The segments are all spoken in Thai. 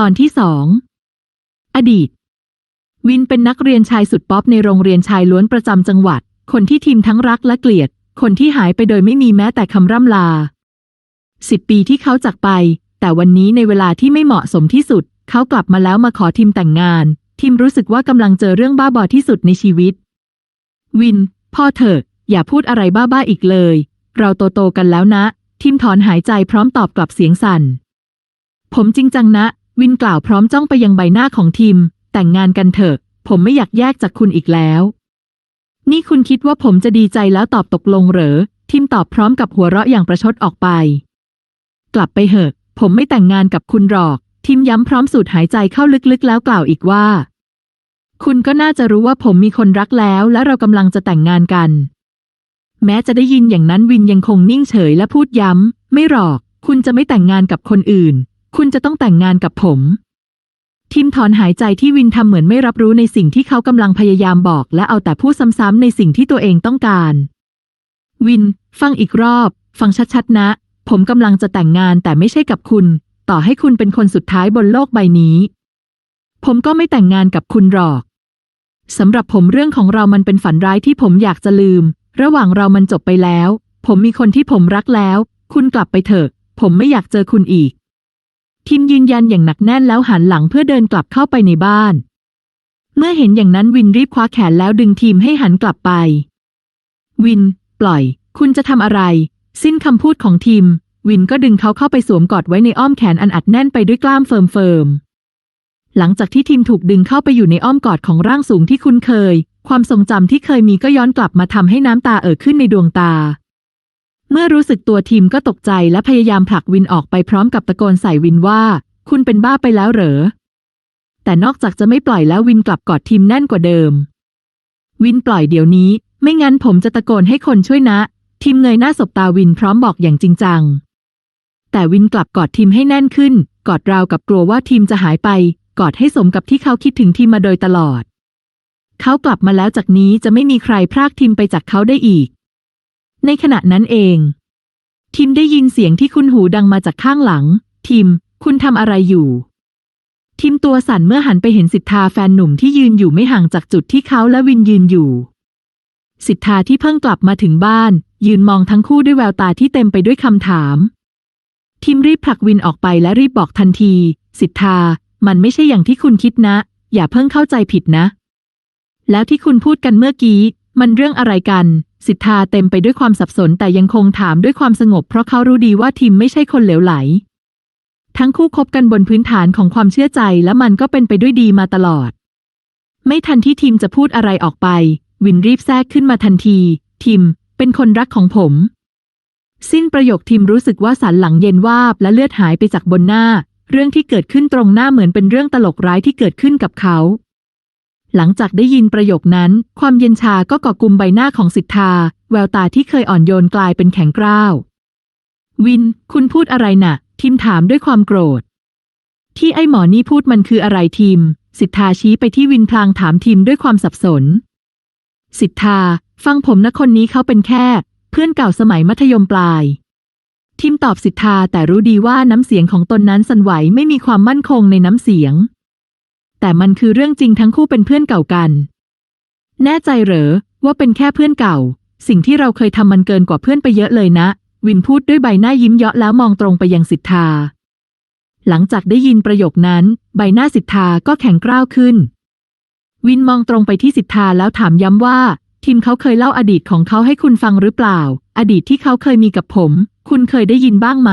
ตอนที่สอง อดีต วินเป็นนักเรียนชายสุดป๊อปในโรงเรียนชายล้วนประจำจังหวัด คนที่ทีมทั้งรักและเกลียด คนที่หายไปโดยไม่มีแม้แต่คำร่ำลา สิบปีที่เขาจากไป แต่วันนี้ในเวลาที่ไม่เหมาะสมที่สุด เขากลับมาแล้วมาขอทีมแต่งงาน ทีมรู้สึกว่ากำลังเจอเรื่องบ้าบอที่สุดในชีวิต วิน พ่อเถอะ อย่าพูดอะไรบ้าๆอีกเลย เราโตโตกันแล้วนะทีมถอนหายใจพร้อมตอบกลับเสียงสั่น ผมจริงจังนะ วินกล่าวพร้อมจ้องไปยังใบหน้าของทีม แต่งงานกันเถอะ ผมไม่อยากแยกจากคุณอีกแล้ว นี่คุณคิดว่าผมจะดีใจแล้วตอบตกลงเหรอทีมตอบพร้อมกับหัวเราะอย่างประชดออกไป กลับไปเหอะ ผมไม่แต่งงานกับคุณหรอกทีมย้ำพร้อมสูดหายใจเข้าลึกๆ แล้วกล่าวอีกว่า คุณก็น่าจะรู้ว่าผมมีคนรักแล้ว และเรากำลังจะแต่งงานกัน แม้จะได้ยินอย่างนั้นวินยังคงนิ่งเฉยและพูดย้ำ ไม่หรอก คุณจะไม่แต่งงานกับคนอื่น คุณจะต้องแต่งงานกับผม ทิมถอนหายใจที่วินทำเหมือนไม่รับรู้ในสิ่งที่เขากำลังพยายามบอก และเอาแต่พูดซ้ำๆในสิ่งที่ตัวเองต้องการ วิน ฟังอีกรอบ ฟังชัดๆนะ ผมกำลังจะแต่งงานแต่ไม่ใช่กับคุณ ต่อให้คุณเป็นคนสุดท้ายบนโลกใบนี้ ผมก็ไม่แต่งงานกับคุณหรอกสำหรับผมเรื่องของเรามันเป็นฝันร้ายที่ผมอยากจะลืม ระหว่างเรามันจบไปแล้ว ผมมีคนที่ผมรักแล้ว คุณกลับไปเถอะ ผมไม่อยากเจอคุณอีก ทิมยืนยันอย่างหนักแน่นแล้วหันหลังเพื่อเดินกลับเข้าไปในบ้าน เมื่อเห็นอย่างนั้นวินรีบคว้าแขนแล้วดึงทีมให้หันกลับไป วิน ปล่อย คุณจะทำอะไร สิ้นคำพูดของทีม วินก็ดึงเขาเข้าไปสวมกอดไว้ในอ้อมแขนอันอัดแน่นไปด้วยกล้ามเฟิร์มเฟิร์มๆหลังจากที่ทีมถูกดึงเข้าไปอยู่ในอ้อมกอดของร่างสูงที่คุ้นเคย ความทรงจำที่เคยมีก็ย้อนกลับมาทำให้น้ำตาเอ่อขึ้นในดวงตา มื่อรู้สึกตัวทีมก็ตกใจและพยายามผลักวินออกไปพร้อมกับตะโกนใส่วินว่า คุณเป็นบ้าไปแล้วเหรอ แต่นอกจากจะไม่ปล่อยแล้ววินกลับกอดทีมแน่นกว่าเดิม วินปล่อยเดี๋ยวนี้ ไม่งั้นผมจะตะโกนให้คนช่วยนะ ทีมเงยหน้าสบตาวินพร้อมบอกอย่างจริงจัง แต่วินกลับกอดทีมให้แน่นขึ้น กอดราวกับกลัวว่าทีมจะหายไป กอดให้สมกับที่เขาคิดถึงทีมมาโดยตลอด เขากลับมาแล้วจากนี้จะไม่มีใครพรากทีมไปจากเขาได้อีก ในขณะนั้นเองทีมได้ยินเสียงที่คุ้นหูดังมาจากข้างหลังทีมคุณทำอะไรอยู่ทีมตัวสั่นเมื่อหันไปเห็นสิทธาแฟนหนุ่มที่ยืนอยู่ไม่ห่างจากจุดที่เขาและวินยืนอยู่ สิทธาที่เพิ่งกลับมาถึงบ้าน ยืนมองทั้งคู่ด้วยแววตาที่เต็มไปด้วยคำถามทีมรีบผลักวินออกไปและรีบบอกทันที สิทธา มันไม่ใช่อย่างที่คุณคิดนะ อย่าเพิ่งเข้าใจผิดนะ แล้วที่คุณพูดกันเมื่อกี้ มันเรื่องอะไรกัน สิทธาเต็มไปด้วยความสับสนแต่ยังคงถามด้วยความสงบ เพราะเขารู้ดีว่าทีมไม่ใช่คนเหลวไหล ทั้งคู่คบกันบนพื้นฐานของความเชื่อใจและมันก็เป็นไปด้วยดีมาตลอด ไม่ทันที่ทีมจะพูดอะไรออกไป วินรีบแทรกขึ้นมาทันทีทีมเป็นคนรักของผม สิ้นประโยคทีมรู้สึกว่าสันหลังเย็นวาบและเลือดหายไปจากบนหน้า เรื่องที่เกิดขึ้นตรงหน้าเหมือนเป็นเรื่องตลกร้ายที่เกิดขึ้นกับเขา หลังจากได้ยินประโยคนั้น ความเย็นชาก็ก่อกลุมใบหน้าของสิทธา แววตาที่เคยอ่อนโยนกลายเป็นแข็งกร้าว วิน คุณพูดอะไรน่ะทีมถามด้วยความโกรธ ที่ไอ้หมอนี่พูดมันคืออะไรทีมสิทธาชี้ไปที่วินพลางถามทีมด้วยความสับสน สิทธา ฟังผมนะคนนี้เขาเป็นแค่ เพื่อนเก่าสมัยมัธยมปลายทีมตอบสิทธาแต่รู้ดีว่าน้ำเสียงของตนนั้นสั่นไหวไม่มีความมั่นคงในน้ำเสียง แต่มันคือเรื่องจริงทั้งคู่เป็นเพื่อนเก่ากัน แน่ใจเหรอ ว่าเป็นแค่เพื่อนเก่า สิ่งที่เราเคยทำมันเกินกว่าเพื่อนไปเยอะเลยนะ วินพูดด้วยใบหน้ายิ้มเยาะแล้วมองตรงไปยังสิทธา หลังจากได้ยินประโยคนั้น ใบหน้าสิทธาก็แข็งกร้าวขึ้น วินมองตรงไปที่สิทธาแล้วถามย้ำว่าทีมเขาเคยเล่าอดีตของเขาให้คุณฟังหรือเปล่า อดีตที่เขาเคยมีกับผม คุณเคยได้ยินบ้างไหม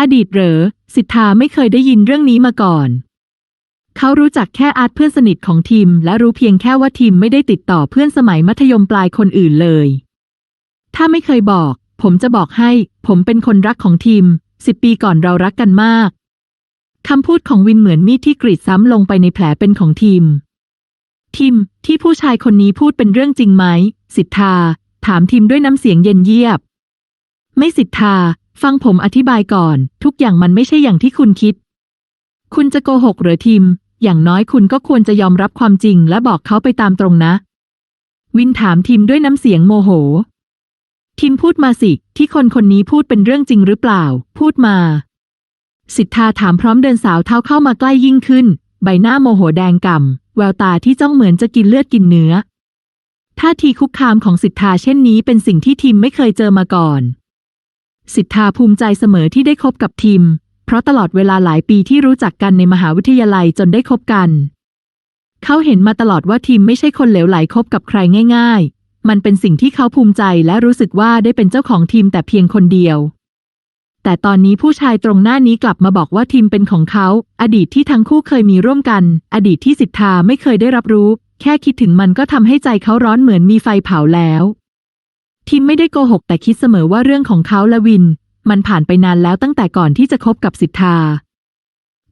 อดีตเหรอ สิทธาไม่เคยได้ยินเรื่องนี้มาก่อน เขารู้จักแค่อาร์ตเพื่อนสนิทของทีมและรู้เพียงแค่ว่าทีมไม่ได้ติดต่อเพื่อนสมัยมัธยมปลายคนอื่นเลย ถ้าไม่เคยบอก ผมจะบอกให้ ผมเป็นคนรักของทีมสิบปีก่อนเรารักกันมากคำพูดของวินเหมือนมีดที่กรีดซ้ำลงไปในแผลเป็นของทีมทีมที่ผู้ชายคนนี้พูดเป็นเรื่องจริงไหม สิทธา ถามทีมด้วยน้ำเสียงเย็นเยียบ ไม่สิทธา ฟังผมอธิบายก่อน ทุกอย่างมันไม่ใช่อย่างที่คุณคิด คุณจะโกหกหรือทีม อย่างน้อยคุณก็ควรจะยอมรับความจริงและบอกเขาไปตามตรงนะ วินถามทีมด้วยน้ำเสียงโมโห ทีมพูดมาสิ ที่คนคนนี้พูดเป็นเรื่องจริงหรือเปล่า พูดมา สิทธาถามพร้อมเดินสาวเท้าเข้ามาใกล้ยิ่งขึ้น ใบหน้าโมโหแดงก่ำแววตาที่จ้องเหมือนจะกินเลือดกินเนื้อท่าทีคุกคามของสิทธาเช่นนี้เป็นสิ่งที่ทิมไม่เคยเจอมาก่อน สิทธาภูมิใจเสมอที่ได้คบกับทิม ราะตลอดเวลาหลายปีที่รู้จักกันในมหาวิทยาลัยจนได้คบกัน เขาเห็นมาตลอดว่าทิมไม่ใช่คนเหลวไหลคบกับใครง่าย ๆ มันเป็นสิ่งที่เขาภูมิใจและรู้สึกว่าได้เป็นเจ้าของทีมแต่เพียงคนเดียว แต่ตอนนี้ผู้ชายตรงหน้านี้กลับมาบอกว่าทีมเป็นของเขา อดีตที่ทั้งคู่เคยมีร่วมกัน อดีตที่สิทธาไม่เคยได้รับรู้ แค่คิดถึงมันก็ทำให้ใจเขาร้อนเหมือนมีไฟเผาแล้วทีมไม่ได้โกหกแต่คิดเสมอว่าเรื่องของเขาและวิน มันผ่านไปนานแล้วตั้งแต่ก่อนที่จะคบกับสิทธา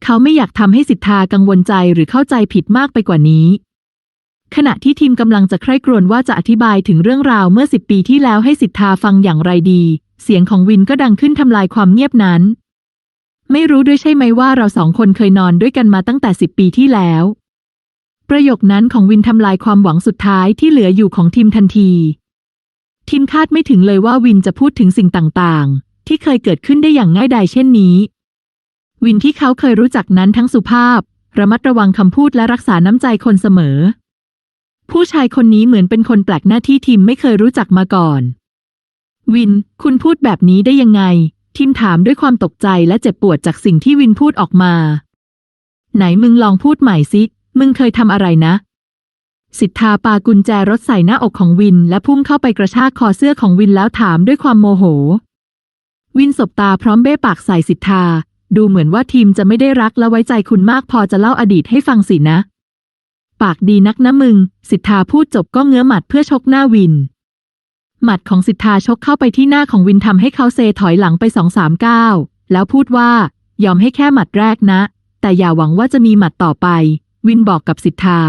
เขาไม่อยากทำให้สิทธากังวลใจหรือเข้าใจผิดมากไปกว่านี้ ขณะที่ทีมกำลังจะใคร่ครวญว่าจะอธิบายถึงเรื่องราวเมื่อสิบปีที่แล้วให้สิทธาฟังอย่างไรดี เสียงของวินก็ดังขึ้นทำลายความเงียบนั้น ไม่รู้ด้วยใช่ไหมว่าเราสองคนเคยนอนด้วยกันมาตั้งแต่สิบปีที่แล้ว ประโยคนั้นของวินทำลายความหวังสุดท้ายที่เหลืออยู่ของทีมทันทีทีมคาดไม่ถึงเลยว่าวินจะพูดถึงสิ่งต่างๆ ที่เคยเกิดขึ้นได้อย่างง่ายดายเช่นนี้ วินที่เขาเคยรู้จักนั้นทั้งสุภาพ ระมัดระวังคำพูดและรักษาน้ำใจคนเสมอ ผู้ชายคนนี้เหมือนเป็นคนแปลกหน้าที่ทีมไม่เคยรู้จักมาก่อน วิน คุณพูดแบบนี้ได้ยังไงทีมถามด้วยความตกใจและเจ็บปวดจากสิ่งที่วินพูดออกมา ไหนมึงลองพูดใหม่สิมึงเคยทำอะไรนะสิทธาปากุญแจรถใส่หน้าอกของวิน และพุ่งเข้าไปกระชากคอเสื้อของวินแล้วถามด้วยความโมโห วินสบตาพร้อมเบ้ปากใส่สิทธา ดูเหมือนว่าทีมจะไม่ได้รักและไว้ใจคุณมากพอจะเล่าอดีตให้ฟังสินะ ปากดีนักนะมึง สิทธาพูดจบก็เงื้อหมัดเพื่อชกหน้าวิน หมัดของสิทธาชกเข้าไปที่หน้าของวินทำให้เขาเซถอยหลังไปสองสามก้าวแล้วพูดว่ายอมให้แค่หมัดแรกนะ แต่อย่าหวังว่าจะมีหมัดต่อไป วินบอกกับสิทธา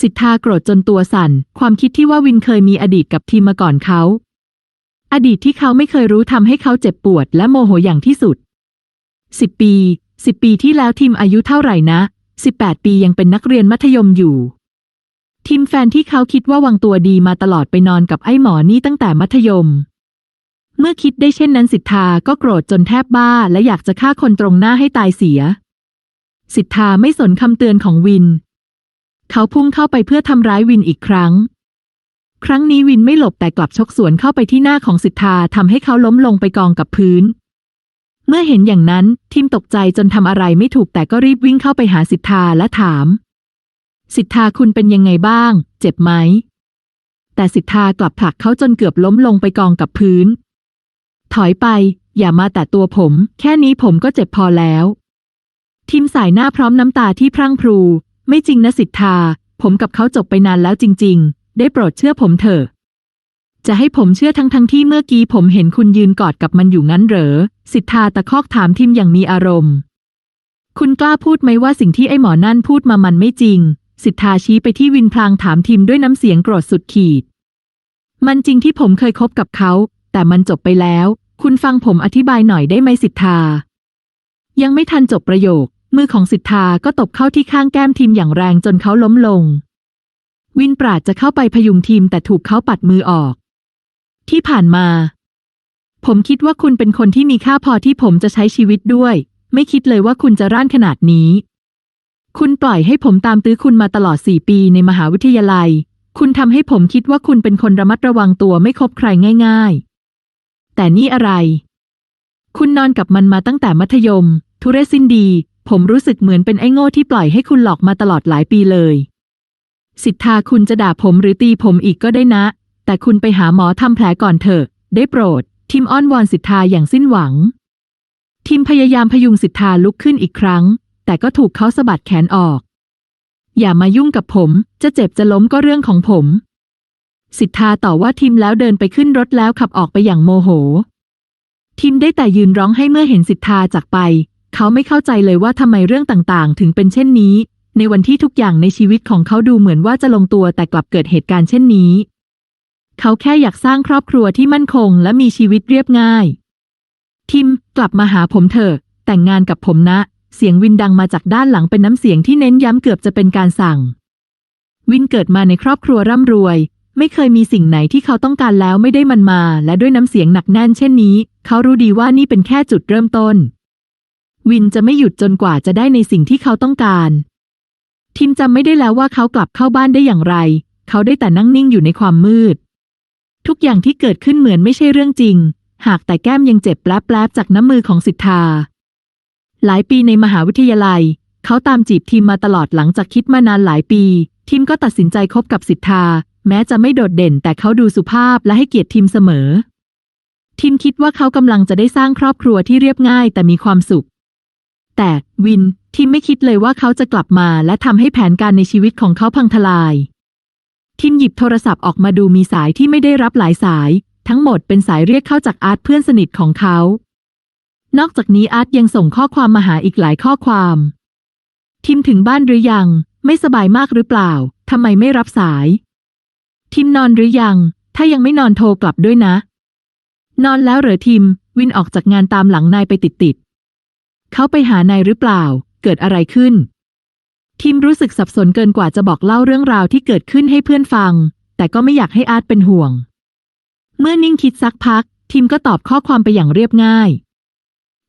สิทธาโกรธจนตัวสั่น ความคิดที่ว่าวินเคยมีอดีตกับทีมมาก่อนเขา อดีตที่เขาไม่เคยรู้ทำให้เขาเจ็บปวดและโมโหอย่างที่สุดสิบปีสิบปีที่แล้วทีมอายุเท่าไหร่นะสิบแปดปียังเป็นนักเรียนมัธยมอยู่ทีมแฟนที่เขาคิดว่าวางตัวดีมาตลอดไปนอนกับไอ้หมอนี่ตั้งแต่มัธยม เมื่อคิดได้เช่นนั้นสิทธาก็โกรธจนแทบบ้า และอยากจะฆ่าคนตรงหน้าให้ตายเสีย สิทธาไม่สนคำเตือนของวิน เขาพุ่งเข้าไปเพื่อทำร้ายวินอีกครั้ง ครั้งนี้วินไม่หลบแต่กลับชกสวนเข้าไปที่หน้าของสิทธาทำให้เขาล้มลงไปกองกับพื้น เมื่อเห็นอย่างนั้นทีมตกใจจนทำอะไรไม่ถูกแต่ก็รีบวิ่งเข้าไปหาสิทธาและถาม สิทธาคุณเป็นยังไงบ้าง เจ็บไหม แต่สิทธากลับผลักเขาจนเกือบล้มลงไปกองกับพื้น ถอยไป อย่ามาแต่ตัวผม แค่นี้ผมก็เจ็บพอแล้วทีมสายหน้าพร้อมน้ำตาที่พรั่งพรู ไม่จริงนะสิทธา ผมกับเขาจบไปนานแล้วจริง ๆ ได้โปรดเชื่อผมเถอะ จะให้ผมเชื่อทั้งทั้งที่เมื่อกี้ผมเห็นคุณยืนกอดกับมันอยู่งั้นเหรอ สิทธาตะคอกถามทิมอย่างมีอารมณ์ คุณกล้าพูดไหมว่าสิ่งที่ไอ้หมอนั่นพูดมามันไม่จริง สิทธาชี้ไปที่วินพลางถามทิมด้วยน้ำเสียงโกรธสุดขีด มันจริงที่ผมเคยคบกับเขา แต่มันจบไปแล้ว คุณฟังผมอธิบายหน่อยได้ไหมสิทธา ยังไม่ทันจบประโยค มือของสิทธาก็ตบเข้าที่ข้างแก้มทีมอย่างแรงจนเขาล้มลง วินปราดจะเข้าไปพยุงทีมแต่ถูกเขาปัดมือออก ที่ผ่านมา ผมคิดว่าคุณเป็นคนที่มีค่าพอที่ผมจะใช้ชีวิตด้วย ไม่คิดเลยว่าคุณจะร่านขนาดนี้ คุณปล่อยให้ผมตามตื้อคุณมาตลอดสี่ปีในมหาวิทยาลัย คุณทำให้ผมคิดว่าคุณเป็นคนระมัดระวังตัวไม่คบใครง่าย ๆ แต่นี่อะไร คุณนอนกับมันมาตั้งแต่มัธยม ทุเรศสิ้นดี ผมรู้สึกเหมือนเป็นไอ้โง่ที่ปล่อยให้คุณหลอกมาตลอดหลายปีเลย สิทธาคุณจะด่าผมหรือตีผมอีกก็ได้นะ แต่คุณไปหาหมอทำแผลก่อนเถอะ ได้โปรดทีมอ้อนวอนสิทธาอย่างสิ้นหวังทีมพยายามพยุงสิทธาลุกขึ้นอีกครั้ง แต่ก็ถูกเขาสะบัดแขนออก อย่ามายุ่งกับผม จะเจ็บจะล้มก็เรื่องของผม สิทธาต่อว่าทีมแล้วเดินไปขึ้นรถแล้วขับออกไปอย่างโมโหทีมได้แต่ยืนร้องให้เมื่อเห็นสิทธาจากไป เขาไม่เข้าใจเลยว่าทำไมเรื่องต่างๆ ถึงเป็นเช่นนี้ ในวันที่ทุกอย่างในชีวิตของเขาดูเหมือนว่าจะลงตัวแต่กลับเกิดเหตุการณ์เช่นนี้ เขาแค่อยากสร้างครอบครัวที่มั่นคงและมีชีวิตเรียบง่าย ทิมกลับมาหาผมเถอะ แต่งงานกับผมนะ เสียงวินดังมาจากด้านหลังเป็นน้ำเสียงที่เน้นย้ำเกือบจะเป็นการสั่ง วินเกิดมาในครอบครัวร่ำรวย ไม่เคยมีสิ่งไหนที่เขาต้องการแล้วไม่ได้มันมา และด้วยน้ำเสียงหนักแน่นเช่นนี้ เขารู้ดีว่านี่เป็นแค่จุดเริ่มต้น วินจะไม่หยุดจนกว่าจะได้ในสิ่งที่เขาต้องการ ทิมจำไม่ได้แล้วว่าเขากลับเข้าบ้านได้อย่างไร เขาได้แต่นั่งนิ่งอยู่ในความมืด ทุกอย่างที่เกิดขึ้นเหมือนไม่ใช่เรื่องจริง หากแต่แก้มยังเจ็บแปลบๆจากน้ำมือของสิทธา หลายปีในมหาวิทยาลัย เขาตามจีบทีมมาตลอดหลังจากคิดมานานหลายปีทีมก็ตัดสินใจคบกับสิทธา แม้จะไม่โดดเด่นแต่เขาดูสุภาพและให้เกียรติทีมเสมอทีมคิดว่าเขากำลังจะได้สร้างครอบครัวที่เรียบง่ายแต่มีความสุข แต่วิน ทีมไม่คิดเลยว่าเขาจะกลับมาและทำให้แผนการในชีวิตของเขาพังทลายทีมหยิบโทรศัพท์ออกมาดูมีสายที่ไม่ได้รับหลายสาย ทั้งหมดเป็นสายเรียกเข้าจากอาร์ตเพื่อนสนิทของเขา นอกจากนี้อาร์ตยังส่งข้อความมาหาอีกหลายข้อความทีมถึงบ้านหรือยัง ไม่สบายมากหรือเปล่าทำไมไม่รับสายทีมนอนหรือยัง ถ้ายังไม่นอนโทรกลับด้วยนะ นอนแล้วเหรอทีมวินออกจากงานตามหลังนายไปติดๆเขาไปหานายหรือเปล่า เกิดอะไรขึ้นทีมรู้สึกสับสนเกินกว่าจะบอกเล่าเรื่องราวที่เกิดขึ้นให้เพื่อนฟัง แต่ก็ไม่อยากให้อาร์ตเป็นห่วง เมื่อนิ่งคิดสักพักทีมก็ตอบข้อความไปอย่างเรียบง่าย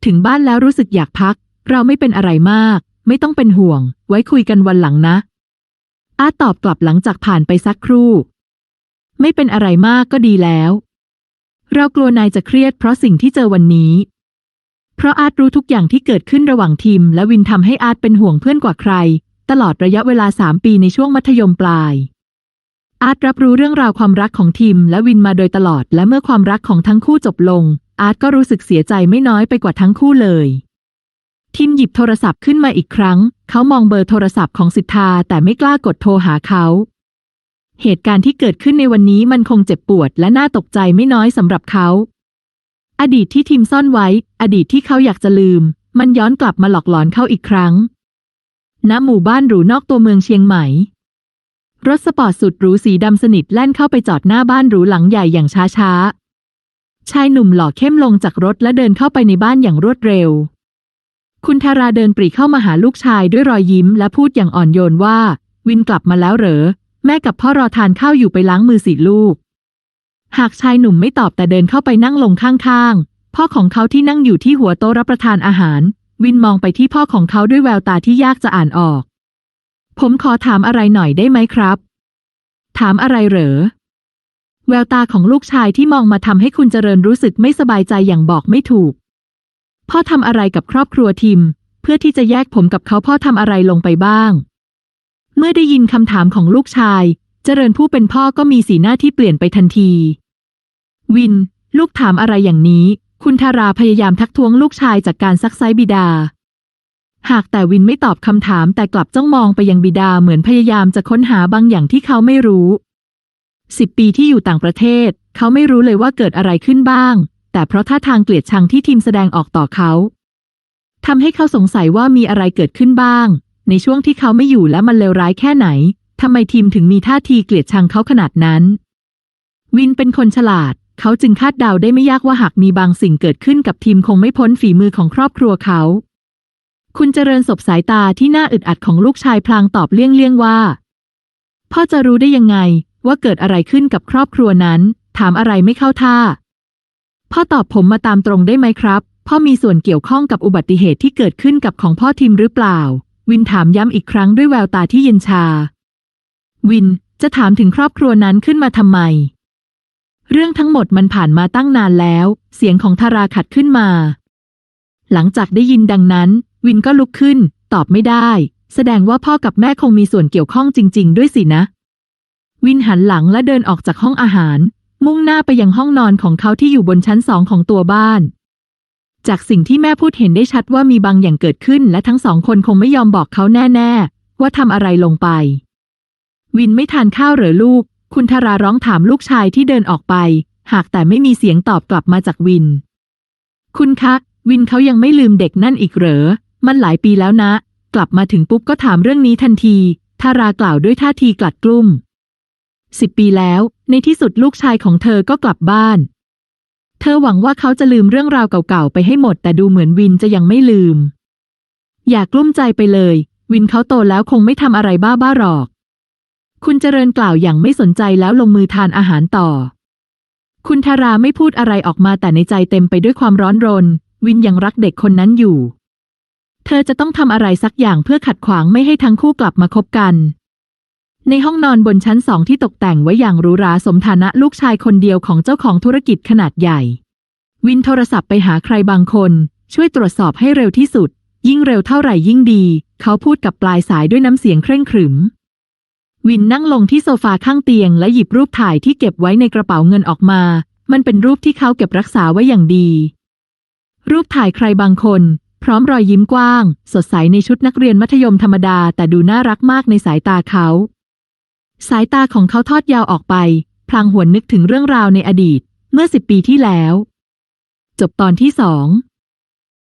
ถึงบ้านแล้วรู้สึกอยากพัก เราไม่เป็นอะไรมาก ไม่ต้องเป็นห่วง ไว้คุยกันวันหลังนะ อาร์ตตอบกลับหลังจากผ่านไปสักครู่ ไม่เป็นอะไรมากก็ดีแล้ว เรากลัวนายจะเครียดเพราะสิ่งที่เจอวันนี้ เพราะอาร์ตรู้ทุกอย่างที่เกิดขึ้นระหว่างทีม และวินทำให้อาร์ตเป็นห่วงเพื่อนกว่าใคร ตลอดระยะเวลาสามปีในช่วงมัธยมปลาย อาร์ตรับรู้เรื่องราวความรักของทีม และวินมาโดยตลอด และเมื่อความรักของทั้งคู่จบลง อาร์ตก็รู้สึกเสียใจไม่น้อยไปกว่าทั้งคู่เลย ทีมหยิบโทรศัพท์ขึ้นมาอีกครั้ง เขามองเบอร์โทรศัพท์ของสิทธาแต่ไม่กล้ากดโทรหาเขา เหตุการณ์ที่เกิดขึ้นในวันนี้มันคงเจ็บปวดและน่าตกใจไม่น้อยสำหรับเขาอดีตที่ทีมซ่อนไว้ อดีตที่เขาอยากจะลืม มันย้อนกลับมาหลอกหลอนเขาอีกครั้ง ณ หมู่บ้านหรูนอกตัวเมืองเชียงใหม่ รถสปอร์ตสุดหรูสีดำสนิทแล่นเข้าไปจอดหน้าบ้านหรูหลังใหญ่อย่างช้าๆ ชายหนุ่มหล่อเข้มลงจากรถและเดินเข้าไปในบ้านอย่างรวดเร็ว คุณธาราเดินปรีเข้ามาหาลูกชายด้วยรอยยิ้มและพูดอย่างอ่อนโยนว่า วินกลับมาแล้วเหรอ แม่กับพ่อรอทานข้าวอยู่ไปล้างมือสิลูกหากชายหนุ่มไม่ตอบแต่เดินเข้าไปนั่งลงข้างๆ พ่อของเขาที่นั่งอยู่ที่หัวโต๊ะรับประทานอาหาร วินมองไปที่พ่อของเขาด้วยแววตาที่ยากจะอ่านออก ผมขอถามอะไรหน่อยได้ไหมครับ ถามอะไรเหรอ แววตาของลูกชายที่มองมาทำให้คุณเจริญรู้สึกไม่สบายใจอย่างบอกไม่ถูก พ่อทำอะไรกับครอบครัวทิม เพื่อที่จะแยกผมกับเขาพ่อทำอะไรลงไปบ้าง เมื่อได้ยินคำถามของลูกชาย เจริญผู้เป็นพ่อก็มีสีหน้าที่เปลี่ยนไปทันที วิน ลูกถามอะไรอย่างนี้ คุณทาราพยายามทักท้วงลูกชายจากการซักไซบิดา หากแต่วินไม่ตอบคำถามแต่กลับจ้องมองไปยังบิดาเหมือนพยายามจะค้นหาบางอย่างที่เขาไม่รู้สิบปีที่อยู่ต่างประเทศ เขาไม่รู้เลยว่าเกิดอะไรขึ้นบ้าง แต่เพราะท่าทางเกลียดชังที่ทีมแสดงออกต่อเขาทำให้เขาสงสัยว่ามีอะไรเกิดขึ้นบ้าง ในช่วงที่เขาไม่อยู่และมันเลวร้ายแค่ไหนทำไมทีมถึงมีท่าทีเกลียดชังเขาขนาดนั้น วินเป็นคนฉลาด เขาจึงคาดเดาได้ไม่ยากว่าหากมีบางสิ่งเกิดขึ้นกับทีมคงไม่พ้นฝีมือของครอบครัวเขา คุณเจริญสบสายตาที่น่าอึดอัดของลูกชายพลางตอบเลี่ยงๆว่า พ่อจะรู้ได้ยังไงว่าเกิดอะไรขึ้นกับครอบครัวนั้น ถามอะไรไม่เข้าท่า พ่อตอบผมมาตามตรงได้ไหมครับ พ่อมีส่วนเกี่ยวข้องกับอุบัติเหตุที่เกิดขึ้นกับของพ่อทิมหรือเปล่า วินถามย้ำอีกครั้งด้วยแววตาที่เย็นชา วินจะถามถึงครอบครัวนั้นขึ้นมาทำไม เรื่องทั้งหมดมันผ่านมาตั้งนานแล้ว เสียงของทาราขัดขึ้นมา หลังจากได้ยินดังนั้น วินก็ลุกขึ้น ตอบไม่ได้ แสดงว่าพ่อกับแม่คงมีส่วนเกี่ยวข้องจริง ๆ ด้วยสินะ วินหันหลังและเดินออกจากห้องอาหาร มุ่งหน้าไปยังห้องนอนของเขาที่อยู่บนชั้นสองของตัวบ้าน จากสิ่งที่แม่พูดเห็นได้ชัดว่ามีบางอย่างเกิดขึ้น และทั้งสองคนคงไม่ยอมบอกเขาแน่ ๆ ว่าทำอะไรลงไป วินไม่ทานข้าวเหรอลูก คุณธาราร้องถามลูกชายที่เดินออกไป หากแต่ไม่มีเสียงตอบกลับมาจากวิน คุณคะ วินเขายังไม่ลืมเด็กนั่นอีกเหรอ มันหลายปีแล้วนะ กลับมาถึงปุ๊บก็ถามเรื่องนี้ทันทีทารากล่าวด้วยท่าทีกลัดกลุ้มสิบปีแล้ว ในที่สุดลูกชายของเธอก็กลับบ้าน เธอหวังว่าเขาจะลืมเรื่องราวเก่าๆไปให้หมด แต่ดูเหมือนวินจะยังไม่ลืม อย่ากลุ้มใจไปเลย วินเขาโตแล้วคงไม่ทำอะไรบ้าๆหรอก คุณเจริญกล่าวอย่างไม่สนใจแล้วลงมือทานอาหารต่อ คุณธาราไม่พูดอะไรออกมาแต่ในใจเต็มไปด้วยความร้อนรน วินยังรักเด็กคนนั้นอยู่ เธอจะต้องทำอะไรสักอย่างเพื่อขัดขวางไม่ให้ทั้งคู่กลับมาคบกัน ในห้องนอนบนชั้นสองที่ตกแต่งไว้อย่างหรูหราสมฐานะลูกชายคนเดียวของเจ้าของธุรกิจขนาดใหญ่ วินโทรศัพท์ไปหาใครบางคน ช่วยตรวจสอบให้เร็วที่สุด ยิ่งเร็วเท่าไหร่ยิ่งดี เขาพูดกับปลายสายด้วยน้ำเสียงเคร่งขรึม วินนั่งลงที่โซฟาข้างเตียงและหยิบรูปถ่ายที่เก็บไว้ในกระเป๋าเงินออกมา มันเป็นรูปที่เขาเก็บรักษาไว้อย่างดี รูปถ่ายใครบางคน พร้อมรอยยิ้มกว้าง สดใสในชุดนักเรียนมัธยมธรรมดาแต่ดูน่ารักมากในสายตาเขา สายตาของเขาทอดยาวออกไป พลางหวนนึกถึงเรื่องราวในอดีต เมื่อสิบปีที่แล้ว จบตอนที่สอง